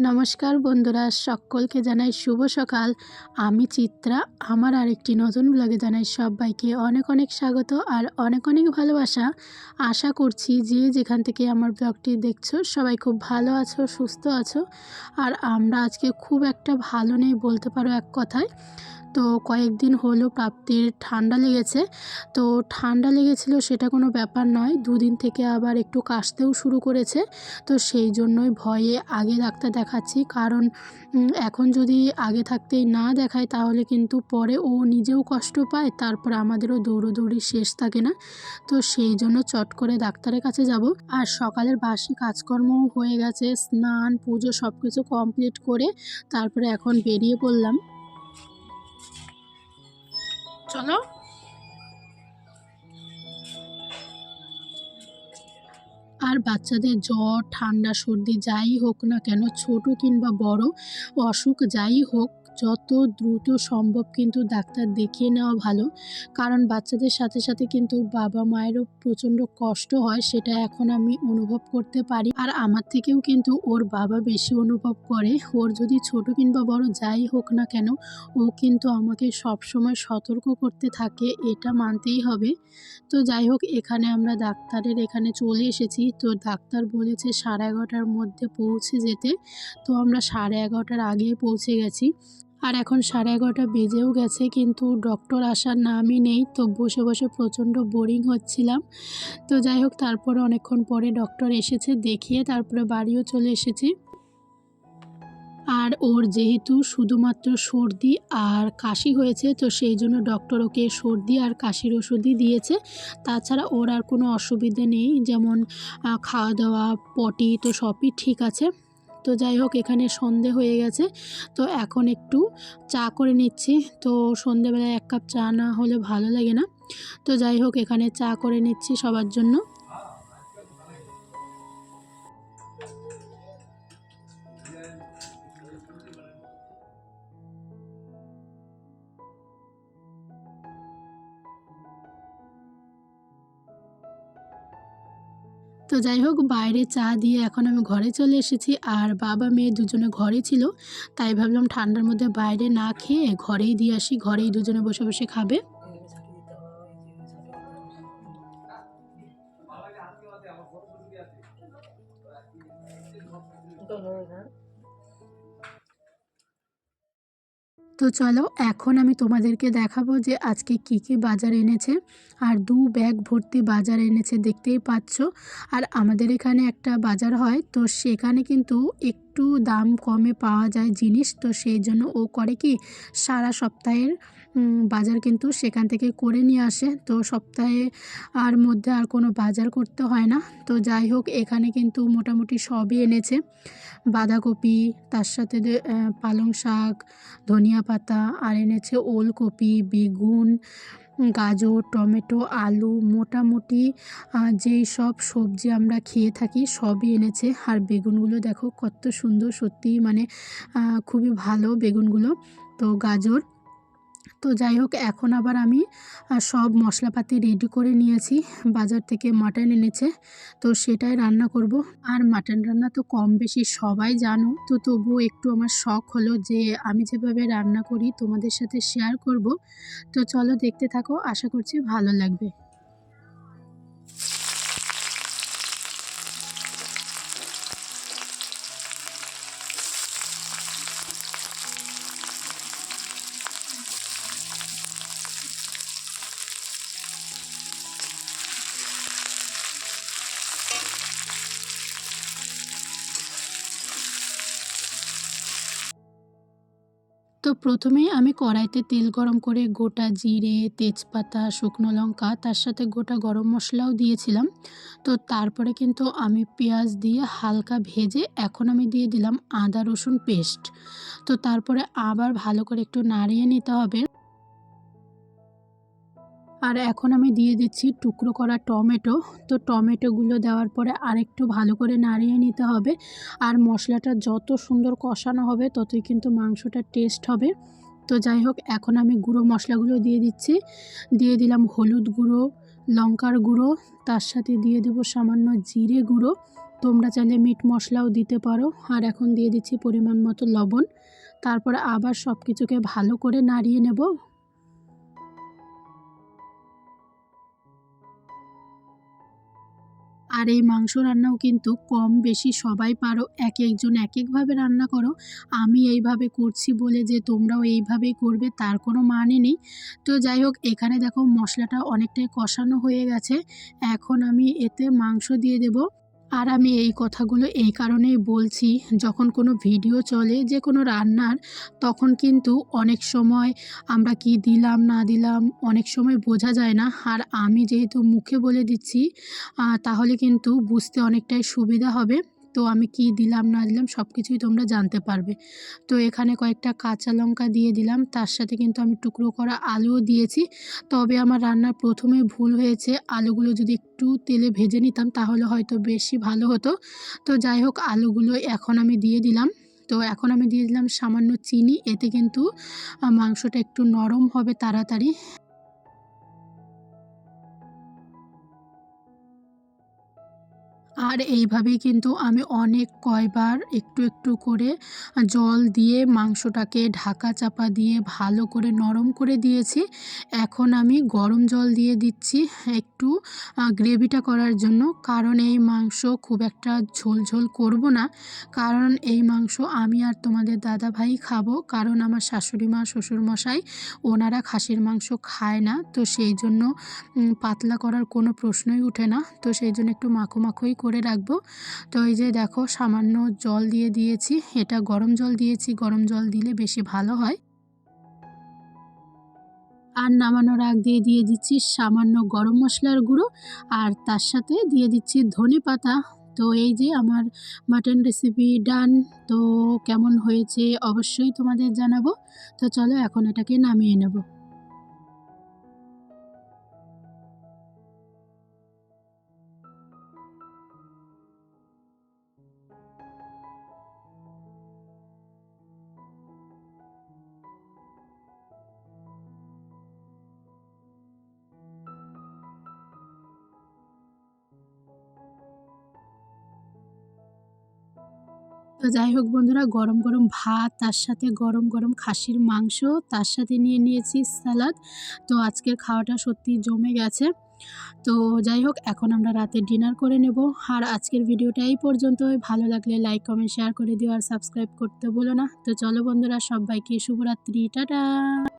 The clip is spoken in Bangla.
নমস্কার বন্ধুরা, সকলকে জানাই শুভ সকাল। আমি চিত্রা, আমার আরেকটি নতুন ব্লগে জানাই সবাইকে অনেক অনেক স্বাগত আর অনেক অনেক ভালোবাসা। আশা করছি যে যেখান থেকে আমার ব্লগটি দেখছ, সবাই খুব ভালো আছো, সুস্থ আছো। আর আমরা আজকে খুব একটা ভালো নেই বলতে পারো এক কথায়। তো কয়েকদিন হলো প্রাপ্তির ঠান্ডা লেগেছে। তো ঠান্ডা লেগেছিল সেটা কোনো ব্যাপার নয়, দুদিন থেকে আবার একটু কাশতেও শুরু করেছে। তো সেই জন্যই ভয়ে আগে ডাক্তার দেখাচ্ছি, কারণ এখন যদি আগে থাকতেই না দেখায় তাহলে কিন্তু পরে ও নিজেও কষ্ট পায়, তারপর আমাদেরও দৌড়োদৌড়ি শেষ থাকে না। তো সেই জন্য চট করে ডাক্তারের কাছে যাব। আর সকালের বাসি কাজকর্মও হয়ে গেছে, স্নান, পুজো সব কিছু কমপ্লিট করে তারপরে এখন বেরিয়ে পড়লাম। চলো। আর বাচ্চাদের জ্বর, ঠান্ডা, সর্দি যাই হোক না কেন, ছোট কিংবা বড়, অসুখ যাই হোক যত দ্রুত সম্ভব কিন্তু ডাক্তার দেখিয়ে নেওয়া ভালো। কারণ বাচ্চাদের সাথে সাথে কিন্তু বাবা মায়েরও প্রচণ্ড কষ্ট হয়, সেটা এখন আমি অনুভব করতে পারি। আর আমার থেকেও কিন্তু ওর বাবা বেশি অনুভব করে। ওর যদি ছোট কিংবা বড় যাই হোক না কেন, ও কিন্তু আমাকে সবসময় সতর্ক করতে থাকে, এটা মানতেই হবে। তো যাই হোক, এখানে আমরা ডাক্তারের এখানে চলে এসেছি। তো ডাক্তার বলেছে সাড়ে এগারোটার মধ্যে পৌঁছে যেতে। তো আমরা সাড়ে এগারোটার আগেই পৌঁছে গেছি। আর এখন সাড়ে এগারোটা বেজেও গেছে, কিন্তু ডক্টর আসার নামই নেই, তো বসে বসে প্রচণ্ড বোরিং হচ্ছিলাম। তো যাই হোক, তারপরে অনেকক্ষণ পরে ডক্টর এসেছে, দেখিয়ে তারপরে বাড়িও চলে এসেছি। আর ওর যেহেতু শুধুমাত্র সর্দি আর কাশি হয়েছে, তো সেই জন্য ডক্টর ওকে সর্দি আর কাশির ওষুধই দিয়েছে। তাছাড়া ওর আর কোনো অসুবিধে নেই, যেমন খাওয়া দাওয়া, পটি, তো সবই ঠিক আছে। তো যাই হোক, এখানে সন্ধে হয়ে গেছে। তো এখন একটু চা করে নিচ্ছি। তো সন্ধেবেলায় এক কাপ চা না হলে ভালো লাগে না। তো যাই হোক, এখানে চা করে নিচ্ছি সবার জন্য। তো যাই হোক, বাইরে চা দিয়ে এখন আমি ঘরে চলে এসেছি। আর বাবা মেয়ে দুজনে ঘরে ছিল, তাই ভাবলাম ঠান্ডার মধ্যে বাইরে না খেয়ে ঘরেই দিয়ে আসি, ঘরেই দুজনে বসে বসে খাবে। তো চলো, এখন আমি তোমাদেরকে দেখাবো যে আজকে কি কি বাজার এনেছে। আর দু ব্যাগ ভর্তি বাজার এনেছে, দেখতেই পাচ্ছ। আর আমাদের এখানে একটা বাজার হয়, তো সেখানে কিন্তু একটু দাম কমে পাওয়া যায় জিনিস, তো সেই জন্য ও করে কি সারা সপ্তাহের বাজার কিন্তু সেখান থেকে করে নিয়ে আসে। তো সপ্তাহে আর মধ্যে আর কোনো বাজার করতে হয় না। তো যাই হোক, এখানে কিন্তু মোটামুটি সবই এনেছে। বাঁধাকপি, তার সাথে পালং শাক, ধনিয়া পাতা, আর এনেছে ওলকপি, বেগুন গাজর, টমেটো, আলু মোটামুটি যেই সব সবজি আমরা খেয়ে থাকি সবই এনেছে। আর বেগুনগুলো দেখো কত সুন্দর সত্যি মানে খুবই ভালো বেগুনগুলো। তো গাজর তো যাই হোক, এখন আবার আমি সব মশলাপাতি রেডি করে নিয়েছি। বাজার থেকে মাটন এনেছে, তো সেটাই রান্না করব। আর মাটন রান্না তো কম বেশি সবাই জানো, তো তবুও একটু আমার শখ হলো যে আমি যেভাবে রান্না করি তোমাদের সাথে শেয়ার করব। তো চলো দেখতে থাকো, আশা করছি ভালো লাগবে। তো প্রথমে আমি কড়াইতে তেল গরম করে গোটা জিরে, তেজপাতা, শুকনো লঙ্কা, তার সাথে গোটা গরম মশলাও দিয়েছিলাম। তো তারপরে কিন্তু আমি পেঁয়াজ দিয়ে হালকা ভেজে এখন আমি দিয়ে দিলাম আদা রসুন পেস্ট। তো তারপরে আবার ভালো করে একটু নাড়িয়ে নিতে হবে। আর এখন আমি দিয়ে দিচ্ছি টুকরো করা টমেটো। তো টমেটোগুলো দেওয়ার পরে আরেকটু ভালো করে নাড়িয়ে নিতে হবে। আর মশলাটা যত সুন্দর কষানো হবে, ততই কিন্তু মাংসটা টেস্ট হবে। তো যাই হোক, এখন আমি গুঁড়ো মশলাগুলো দিয়ে দিচ্ছি। দিয়ে দিলাম হলুদ গুঁড়ো, লঙ্কার গুঁড়ো, তার সাথে দিয়ে দেবো সামান্য জিরে গুঁড়ো। তোমরা চাইলে মিট মশলাও দিতে পারো। আর এখন দিয়ে দিচ্ছি পরিমাণ মতো লবণ। তারপরে আবার সব কিছুকে ভালো করে নাড়িয়ে নেব। আর এই মাংস রান্নাও কিন্তু কম বেশি সবাই পারো, এক একজন এক একভাবে রান্না করো। আমি এইভাবে করছি বলে যে তোমরাও এইভাবেই করবে, তার কোনো মানে নেই। তো যাই হোক, এখানে দেখো মশলাটা অনেকটাই কষানো হয়ে গেছে। এখন আমি এতে মাংস দিয়ে দেবো। আর আমি এই কথাগুলো এই কারণেই বলছি, যখন কোনো ভিডিও চলে যে কোনো রান্নার, তখন কিন্তু অনেক সময় আমরা কি দিলাম, না দিলাম, অনেক সময় বোঝা যায় না। আর আমি যেহেতু মুখে বলে দিচ্ছি তাহলে কিন্তু বুঝতে অনেকটাই সুবিধা হবে। তো আমি কি দিলাম, না দিলাম সব কিছুই তোমরা জানতে পারবে। তো এখানে কয়েকটা কাঁচা লঙ্কা দিয়ে দিলাম, তার সাথে কিন্তু আমি টুকরো করা আলুও দিয়েছি। তবে আমার রান্নার প্রথমে ভুল হয়েছে, আলুগুলো যদি একটু তেলে ভেজে নিতাম তাহলে হয়তো বেশি ভালো হতো। তো যাই হোক, আলুগুলো এখন আমি দিয়ে দিলাম। তো এখন আমি দিয়ে দিলাম সামান্য চিনি, এতে কিন্তু মাংসটা একটু নরম হবে তাড়াতাড়ি। আর এইভাবেই কিন্তু আমি অনেক কয়বার একটু একটু করে জল দিয়ে মাংসটাকে ঢাকা চাপা দিয়ে ভালো করে নরম করে দিয়েছি। এখন আমি গরম জল দিয়ে দিচ্ছি একটু গ্রেভিটা করার জন্য। কারণ এই মাংস খুব একটা ঝোল ঝোল করব না। কারণ এই মাংস আমি আর তোমাদের দাদা ভাই খাব। কারণ আমার শাশুড়ি মা শ্বশুরমশাই ওনারা খাসির মাংস খায় না। তো সেই জন্য পাতলা করার কোনো প্রশ্নই ওঠে না। তো সেই জন্য একটু মাখো মাখোই করে রাখব। তো এই যে দেখো, সামান্য জল দিয়ে দিয়েছি। এটা গরম জল দিয়েছি। গরম জল দিলে বেশি ভালো হয়। আর নামানোর আগ দিয়ে দিয়ে দিচ্ছি সামান্য গরম মশলার গুঁড়ো। আর তার সাথে দিয়ে দিচ্ছি ধনে পাতা। তো এই যে আমার মাটন রেসিপি ডান তো কেমন হয়েছে অবশ্যই তোমাদের জানাব। তো চলো এখন এটাকে নামিয়ে নেব। তো যাই হোক বন্ধুরা, গরম গরম ভাত, তার সাথে গরম গরম খাসির মাংস, তার সাথে নিয়ে নিয়েছি স্যালাদ তো আজকের খাওয়াটা সত্যি জমে গেছে। তো যাই হোক, এখন আমরা রাতে ডিনার করে নেব। আর আজকের ভিডিওটা এই পর্যন্তই। ভালো লাগলে লাইক, কমেন্ট, শেয়ার করে দিও আর সাবস্ক্রাইব করতে বলো না। তো চলো বন্ধুরা, সবাইকে শুভরাত্রি। টাটা!